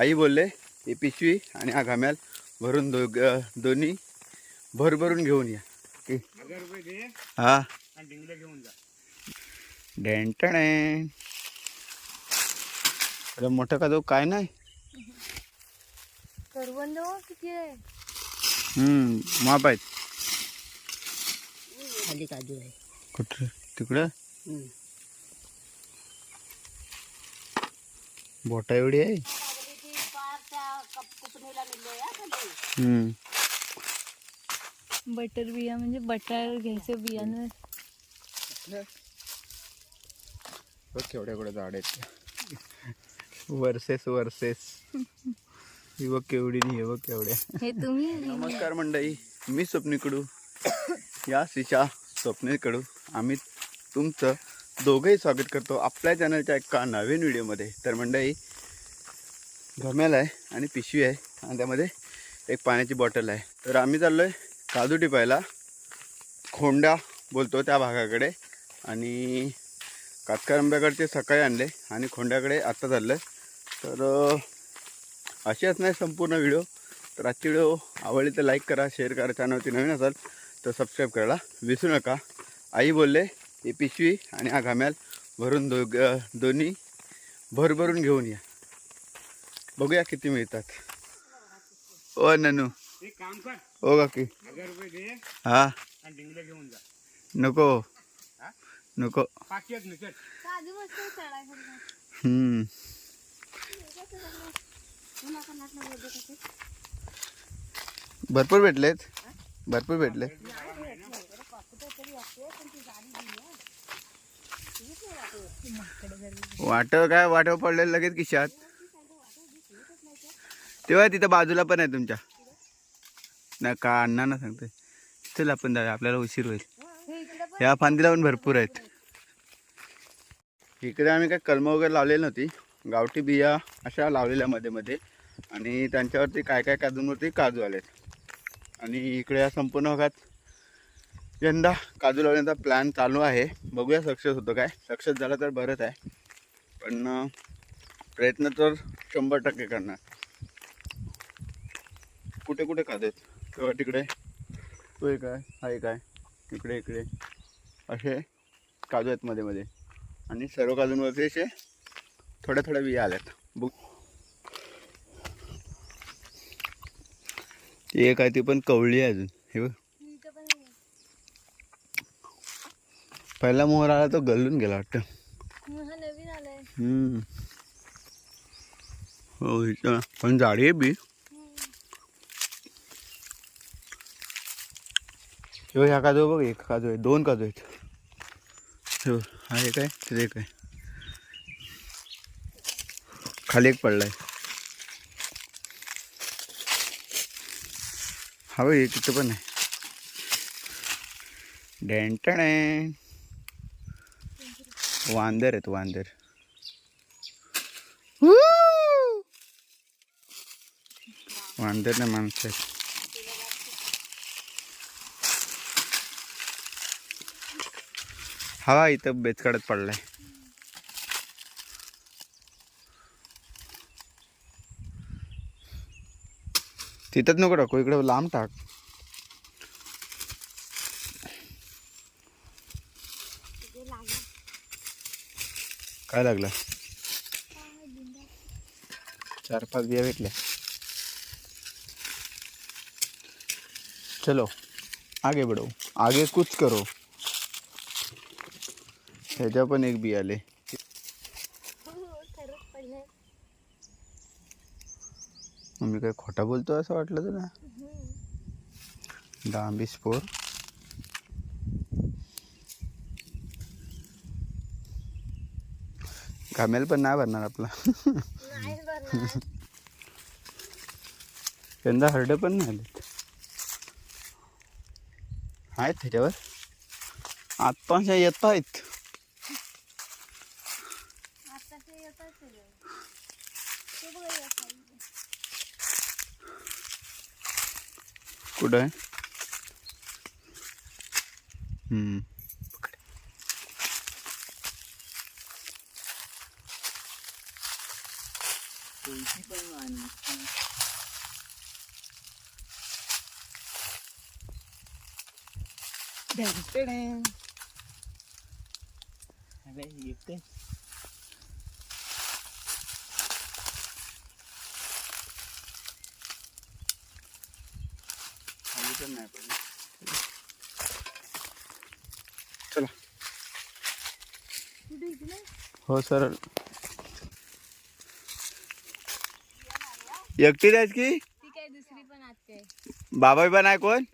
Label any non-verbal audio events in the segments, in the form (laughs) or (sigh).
आई बोलले ही पिशवी आणि हा घाम्याल भरून दो दोन्ही भर भरून घेऊन या. की हजार रुपये दे हा. घेऊन जा डेंटणे. अरे मोठं का तो काय नाही? करवंद हो, किती आहे? हम्म माप आहेत. खाली काजू आहे. कुठं? तिकडं? बोटा एवढी आहे हम्म बटर बिया म्हणजे बटर घ्यायचं बियाणं. केवढ्या केवढ्या झाड आहेत. Versus versus. ही बघ केवढी नाही हे बघ केवढ्या हे तुम्ही? नमस्कार मंडळी मी स्वप्नीकडू. या श्रीच्या स्वप्नीकडू. आम्ही तुमचं दोघंही स्वागत करतो आपल्या चॅनलच्या एका नवीन व्हिडिओमध्ये. तर मंडळी घमेल आहे आणि पिशवी आहे. आणि त्यामध्ये एक पाण्याची बॉटल आहे. तर आम्ही चाललो आहे काजू टिपायला. खोंडा बोलतो त्या भागाकडे. आणि कातकारंब्याकडचे सकाळी आणले आणि खोंड्याकडे आत्ता चाललं आहे तर अशी असणार संपूर्ण व्हिडिओ. तर आजची व्हिडिओ आवडली तर लाईक करा शेअर करा चॅनलवरती नवीन असाल तर सबस्क्राईब करायला विसरू नका. आई बोलले ही पिशवी आणि हा घाम्याल भरून दो दोन्ही भरभरून घेऊन या. बघूया किती मिळतात. ओ ननू। एक काम कर। ओ काकी हज़ार रुपये दे। हा। आणि डिंगले घेऊन जा। नको। हा? नको। चल काजू मस्त चढायचं हम्म. भरपूर भेटलेत. भरपूर भेटले वाट काय? वाटव पडलेलं लगेच खिशात. तेव्हा तिथं बाजूला पण आहे तुमच्या. नाही का अण्णा ना सांगते चल आपण जाऊया आपल्याला उशीर होईल. ह्या फांदीला पण भरपूर आहेत. इकडे आम्ही काय कलम वगैरे लावलेली नव्हती. गावठी बिया अशा लावलेल्या मध्ये मध्ये. आणि त्यांच्यावरती काय काय काजूंवरती काजू आलेत. आणि इकडे या संपूर्ण भागात यंदा काजू लावण्याचा प्लॅन चालू आहे. बघूया सक्सेस होतो काय. सक्सेस झाला तर बरंच आहे. पण प्रयत्न तर शंभर टक्के करणार. कुठे कुठे काजू आहेत तेव्हा तिकडे? तो एक आहे हा एक आहे इकडे इकडे. असे काजू आहेत मध्ये मध्ये. आणि सर्व काजूंवरती असे थोड्या थोड्या बिया आल्यात. बघ. ती एक आहे ती पण कवळी आहे अजून. हे बघ. पहिला मोहर आला तो गलून गेला वाटतं. हा. हो पण जाडी आहे बी. हे बघ, ह्या काजू बघ एक काजू आहे दोन काजू आहेत. हे हा एक आहे तिथे एक आहे. खाली एक पडलाय. हा बघ एक इथं पण आहे. डेंटणे वांदर आहेत वांदर. वांदर नाही माणसं आहेत. हवा इथं बेचकडत पडलाय. तिथंच नको टाकू इकडे लांब टाक. काय लागलं? चार पाच बिया भेटल्या. चलो आगे बढ़ो. आगे कुछ करो. ह्याच्या पण एक बी आले. मी काय खोटा बोलतो असं वाटलं तुला? डांबी स्पोर. घामेल पण नाही भरणार आपला. यंदा हरडे पण नाही आलेत. आहेत त्याच्यावर. आत्ताशा येत आहेत आता ते येतात सगळं. ते बघा येत आहे. कुठं आहे? पण खाली पण नाही पडलं. चला. हो सर. एकटी जायच की? बाबाई पण आहे कोण?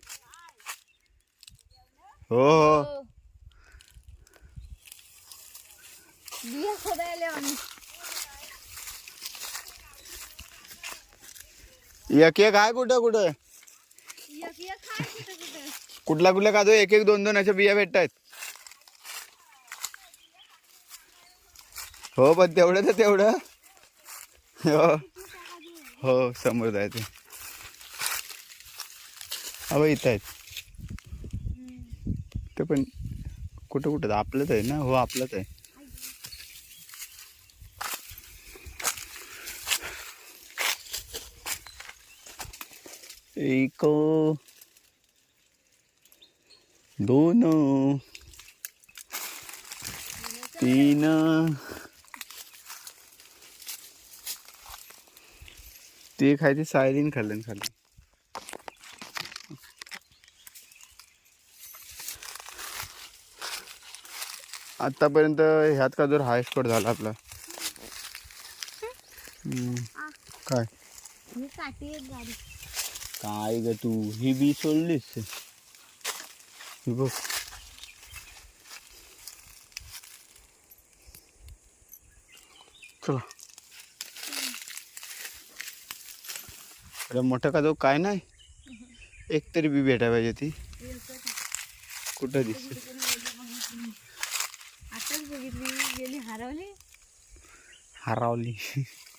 हो हो. एक एक आहे कुठं कुठं एक एक खाय कुठे कुठे कुठला कुठला काजू एक एक दोन दोन अशा बिया भेटतायत. हो पण तेवढं तर तेवढं. हो हो समोर जायचं अहो इथं आहेत. ते पण कुठं कुठं? आपलंच आहे ना? हो आपलंच आहे. एक दोन तीन ते खायचे सायलीन खाल्लं खाल्लं आतापर्यंत ह्यात का जर हाय स्कोर झाला आपला? काय? काय ग तू? ही बी सोडलीस? बघ चला अरे मोठं का तो काय नाही एक तरी बी भेटाय पाहिजे ती कुठं दिसते आताच बघितली गेली हरवली हरावली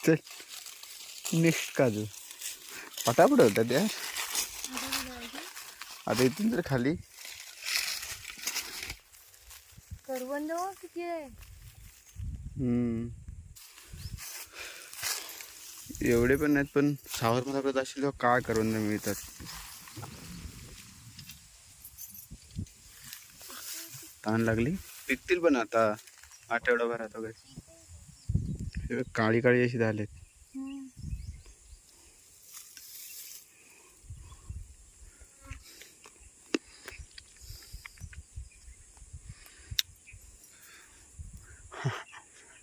चल नेक्स्ट काजू पटापट होता त्या आता कुठं जायचं? आता इथून तर खाली करवंद हो किती आहे? हम्म. एवढे पण नाहीत पण सावर मध्ये असेल काय करून मिळतात? ताण लागली? पिकतील पण आता आठवडाभरात वगैरे. काळी काळी अशी झालेत.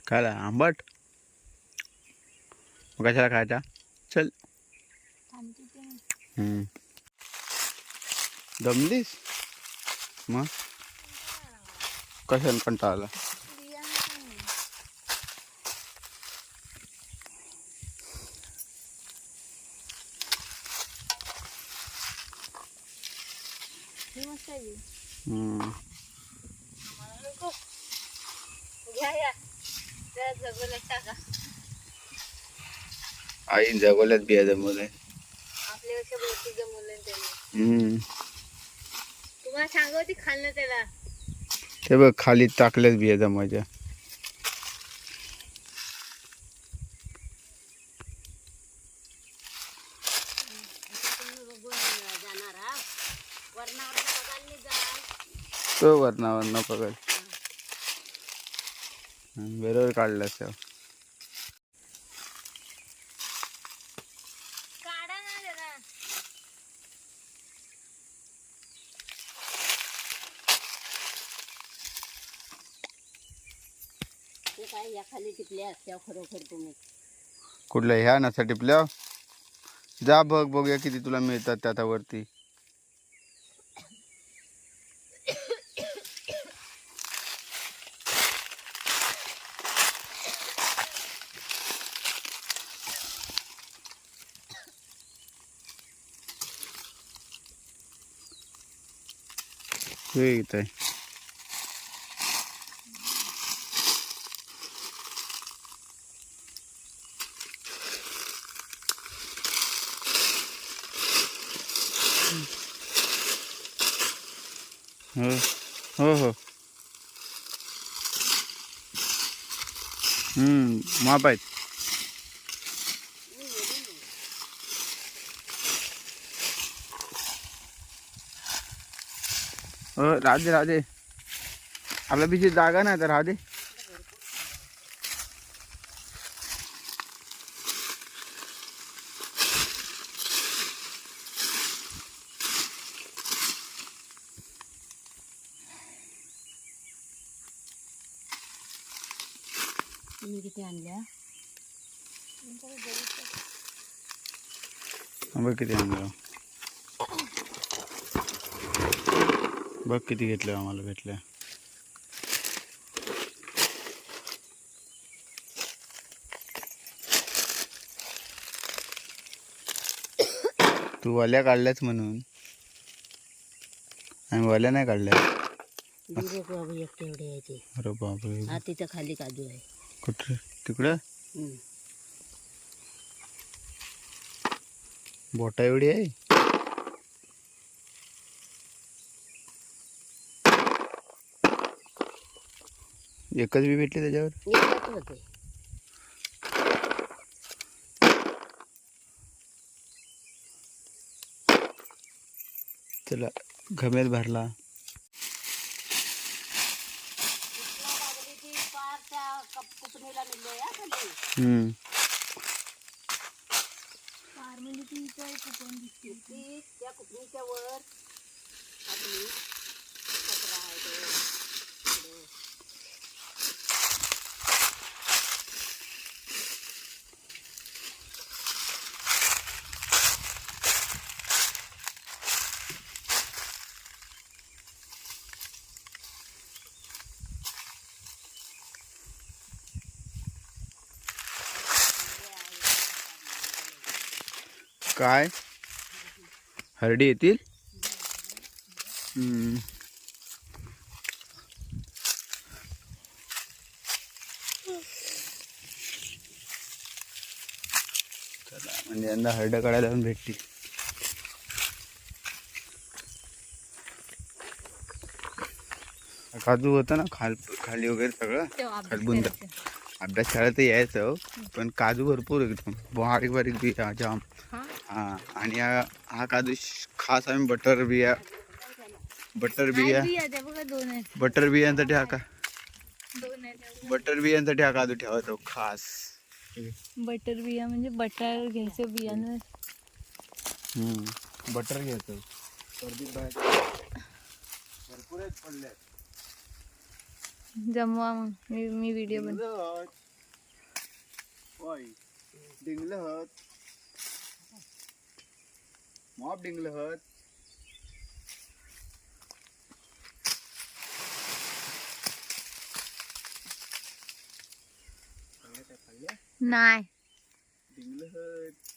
खायला. आंबट. मग कशाला खायचा? चल. हम्म. दमलीस? मग? कशाने कंटाळला? आला हम्म. घ्या आई जगवल्यात बिया जमवलंय. तुम्हाला सांगा होती खाल्लं त्याला? ते बघ खाली टाकल्यात बिया जमवायच्या. तुम्ही बघून जाणार हा? वरणावर बघायला जा तो वरणावर न पकड हम्म, बरोबर काढलं तेव्हा काढा ना जरा ते काय या खाली टिपल्या असत्या खरोखर तुम्ही. कुठल्या ह्या नसा टिपल्या? जा बघ बघूया किती तुला मिळतात त्या आता वरती हे इथं आहे हो हो हो हम्म माप आहेत हो राहू दे राहू दे आपल्या पिशी जागा नाही तर राहू दे तुम्ही किती आणल्या? बघ किती आणलं बघ किती घेतलं आम्हाला भेटल्या तू वल्या काढल्याच म्हणून. आम्ही वल्या नाही काढल्या अरे बापरे. तिथं खाली काजू आहे. कुठं? तिकडं. बोटा एवढी आहे? एकच बी भेटली त्याच्यावर एकच होते चला घमेल भरला। हम्म। फार्मली इथं एक कुपन दिसते त्या कुपणीच्या वर आपली कचरा आहे काय? हरडी येतील. चला म्हणजे यंदा हरडं काढायला पण भेटतील. काजू होतं ना खाल खाली वगैरे सगळं? खालबुंद. अभ्यास शाळेत यायचं हो. पण काजू भरपूर एकदम. बारीक बारीक जाम. हा आणि हा हा काजू श- खास आम्ही बटर बिया. बटर बिया. बिया त्या बघा दोन आहेत. बटर बियांसाठी हा का? दोन आहेत. बटर बियांसाठी हा काजू ठेवायचो खास. बटर बिया म्हणजे बटर घ्यायचं बियाणं. बटर घ्यायचं. भरपूर पडले. जमवा मग मी मी व्हिडिओ बन डिंगलं मॉप डिंगलं हत नाही डिंगलं हत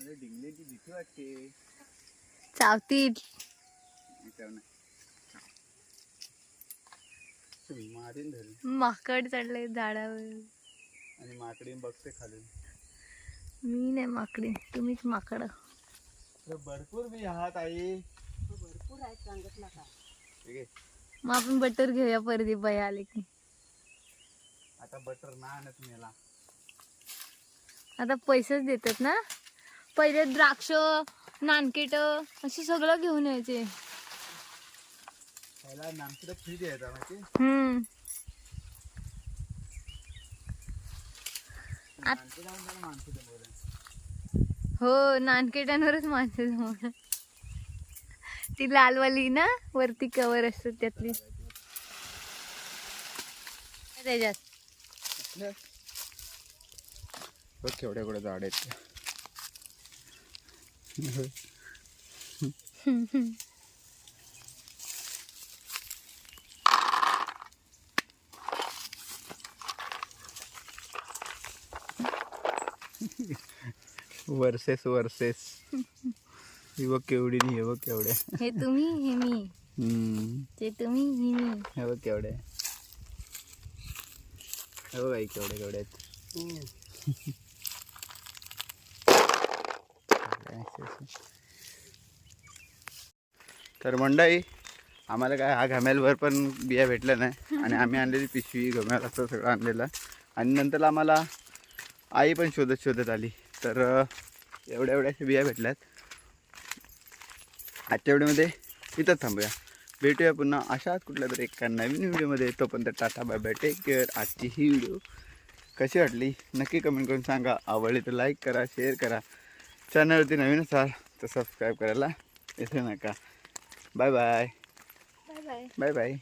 अरे डिंगल्याची भीती वाटते चावतील मारीन धरून माकड चढले झाडावर आणि माकडी बघते खाली मी नाही माकडी तुम्हीच माकड तर भरपूर मी आहात आई. भरपूर आहेत सांगितलं का ठीक आहे. मग आपण बटर घेऊया परदी बाई आले की. आता बटर ना आणत मेला. आता पैसेच देतात ना? पहिले द्राक्ष नानकेट असे सगळं घेऊन यायचे. पहिला नामकीला फ्री द्यायचा माहिती? हम्म. नामकी लावून त्याला माणसं जमवलं. हो नानकेटांवरच माणसं ती लालवाली ना वरती कवर असतात त्यातली. त्याच्यात? बघ केवढ्या केवढ्या झाड आहेत. (laughs) Versus versus. ही बघ केवढी हे बघ केवढ्या हे तुम्ही हे मी. हम्म. ते तुम्ही हे मी. हे बघ केवढ्या हे बघ आई केवढ्या केवढ्या आहेत. तर मंडळी आम्हाला काय हा घम्यालवर पण बिया भेटल्या नाही. आणि आम्ही आणलेली पिशवी घम्याल असं सगळं आणलेलं. आणि नंतर आम्हाला आई पण शोधत शोधत आली. तर एवढ्या एवढ्याशा बिया भेटल्यात. आजच्या व्हिडिओमध्ये इथंच थांबूया. भेटूया पुन्हा अशाच कुठल्या तरी एका नवीन व्हिडिओमध्ये. तोपर्यंत tata bye bye take care आजची ही व्हिडिओ कशी वाटली? नक्की कमेंट करून सांगा. आवडली तर लाईक करा शेअर करा. चॅनलवरती नवीन असाल तर सबस्क्राईब करायला विसरू नका. Bye bye bye bye bye bye